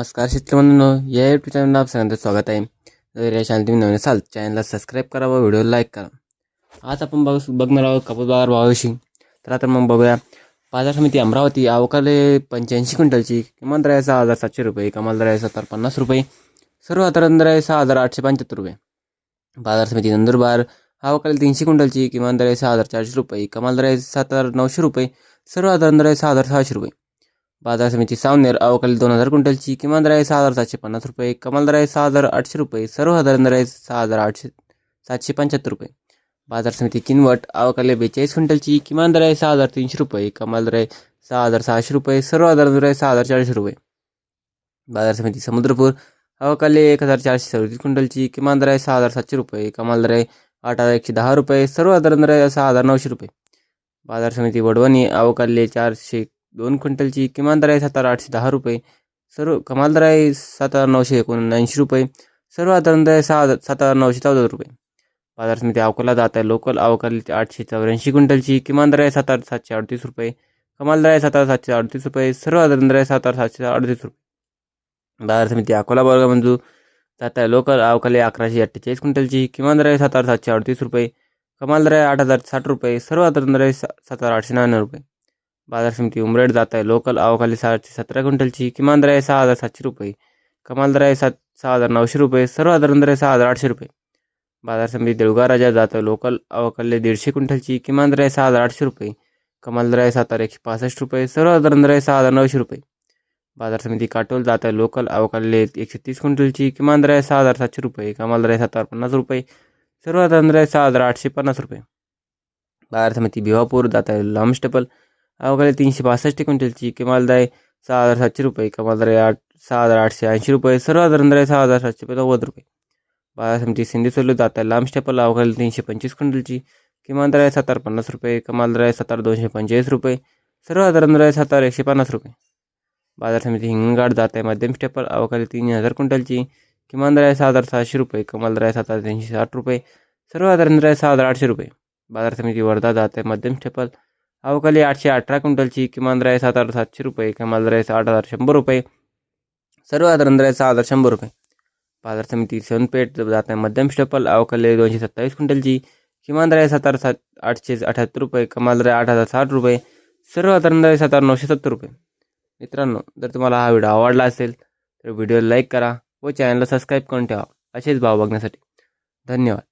नमस्कार शेतकऱ्यांनो या युट्यूब चॅनलला आप सगळ्यांचं स्वागत आहे. जर या चॅनल तुम्ही नवीन असाल चॅनलला सबस्क्राईब करा व व्हिडिओ लाईक करा. आज आपण बघ बघणार आहोत कापूस बाजार भावाविषयी तर आता मग बघूया. बाजार समिती अमरावती अवकाले पंच्याऐंशी क्विंटलची किमान दर आहे सहा हजार सातशे रुपये कमाल दर आहे सत्तर पन्नास रुपये सर्व दर आहे सहा हजार आठशे पंच्याहत्तर रुपये. बाजार समिती नंदुरबार अवकाले तीनशे क्विंटलची किमान दर आहे सहा हजार चारशे रुपये कमाल दर आहे सात हजार नऊशे रुपये सर्वसाधारण दर आहे सहा हजार सहाशे रुपये. बाजार समिती सावनेर अवकाली दोन हजार क्विंटलची किमान दर सहा हजार सातशे पन्नास रुपये कमाल दर सहा हजार आठशे रुपये सर्वसाधारण दर आहे सहा हजार आठशे सातशे पंच्याहत्तर रुपये. बाजार समिती किनवट अवकाळी बेचाळीस क्विंटलची किमान दर आहे सहा हजार तीनशे रुपये कमाल दर सहा हजार सहाशे रुपये सर्वसाधारण दर आहे सहा हजार चारशे रुपये. बाजार समिती समुद्रपूर अवकाली एक हजार चारशे सदतीस क्विंटलची किमान दर सहा हजार सातशे रुपये कमाल दर आठ हजार एकशे दहा रुपये सर्वसाधारण दर सहा हजार नऊशे रुपये. बाजार समिती वडवणी अवकाली चारशे दोन क्विंटलची किमान दर आहे सात आठशे दहा रुपये सर्व कमाल दर आहे सात हजार नऊशे एकोणऐंशी रुपये सर्वसाधारण दर आहे सहा हजार सात हजार नऊशे चौदा रुपये. बाजार समिती अकोला जात आहे. लोकल अवकाली आठशे चौऱ्याऐंशी क्विंटलची किमान दर आहे सात हजार सातशे अडतीस रुपये कमाल दर आहे सात हजार सातशे अडतीस रुपये सर्वसाधारण दर आहे सात हजार सातशे अडतीस रुपये. बाजार समिती अकोला वर्ग मंजू जात आहे. लोकल अवकाली अकराशे अठ्ठेचाळीस क्विंटलची किमान दर आहे सात हजार सातशे अडतीस रुपये कमाल दर आहे आठ हजार साठ रुपये सर्वसाधारण दर आहे सात हजार आठशे नव्याण्णव रुपये. बाज़ार समिती उमरेड जात आहे लोकल अवकाली सातशे सतरा क्विंटलची किमान दर आहे सहा हज़ार सातशे रुपये कमाल दर सात सहा हज़ार नऊशे रुपये सर्वसाधारण दर सहा हज़ार आठशे रुपये बाज़ार समिती देऊळगाव राजा जात आहे लोकल अवकाली दीडशे क्विंटलची किमान दर सहा हज़ार आठशे रुपये कमाल दर आहे सात हज़ार एकशे पासष्ट रुपये सर्वसाधारण दर सहा हज़ार नऊशे रुपये बाज़ार समिती काटोल जात आहे लोकल अवकाली एकशे तीस क्विंटलची किमान दर सहा हज़ार सातशे रुपये कमाल दर आहे सात हज़ार पन्नास रुपये सर्वसाधारण दर सहा हज़ार आठशे पन्नास रुपये बाज़ार समिती भिवापूर जात आहे लांब स्टेपल अवघडे तीनशे पासष्ट क्विंटलची. कमाल दर सहा हजार सातशे रुपये. कमाल दर आठ सहा हजार आठशे ऐंशी रुपये. सर्वसाधारण दर सहा हजार सातशे नव्वद रुपये. बाजार समिती सिंधी सोलू जात आहे लांब स्टेपल अवघडे तीनशे पंचवीस क्विंटलची. किमान दर आहे सात हजार पन्नास रुपये. कमाल दर आहे सात हजार दोनशे पंचेचाळीस रुपये. सर्वसाधारण दर आहे सात हजार एकशे पन्नास रुपये. बाजार समिती हिंगणघाट जात आहे. मध्यम स्टेपल अवकाली तीन हजार क्विंटलची. किमान दर आहे सहा हजार सहाशे रुपये. कमाल दर आहे सात हजार तीनशे साठ रुपये. सर्वसाधारण दर आहे सहा हजार आठशे रुपये. बाजार समिती वर्धा जात आहे. मध्यम स्टेपल अवकाली आठशे अठरा क्विंटलची किमान राय सात हजार सातशे रुपये कमाल दर आठ हजार शंभर रुपये. सर्वसाधारण राय सहा हजार शंभर रुपये. बाजार समिती सोनपेठ जात आहे मध्यम स्टेपल अवकाली दोनशे सत्तावीस क्विंटलची किमान राय सात हजार सात आठशे अठ्याहत्तर रुपये कमाल राय आठ हजार साठ रुपये सर्वसाधारण राय सात हजार नऊशे सत्तर रुपये. मित्रांनो जर तुम्हाला हा व्हिडिओ आवडला असेल तर व्हिडिओ लाईक करा व चॅनलला सबस्क्राईब करून ठेवा. असेच भाव बघण्यासाठी. धन्यवाद.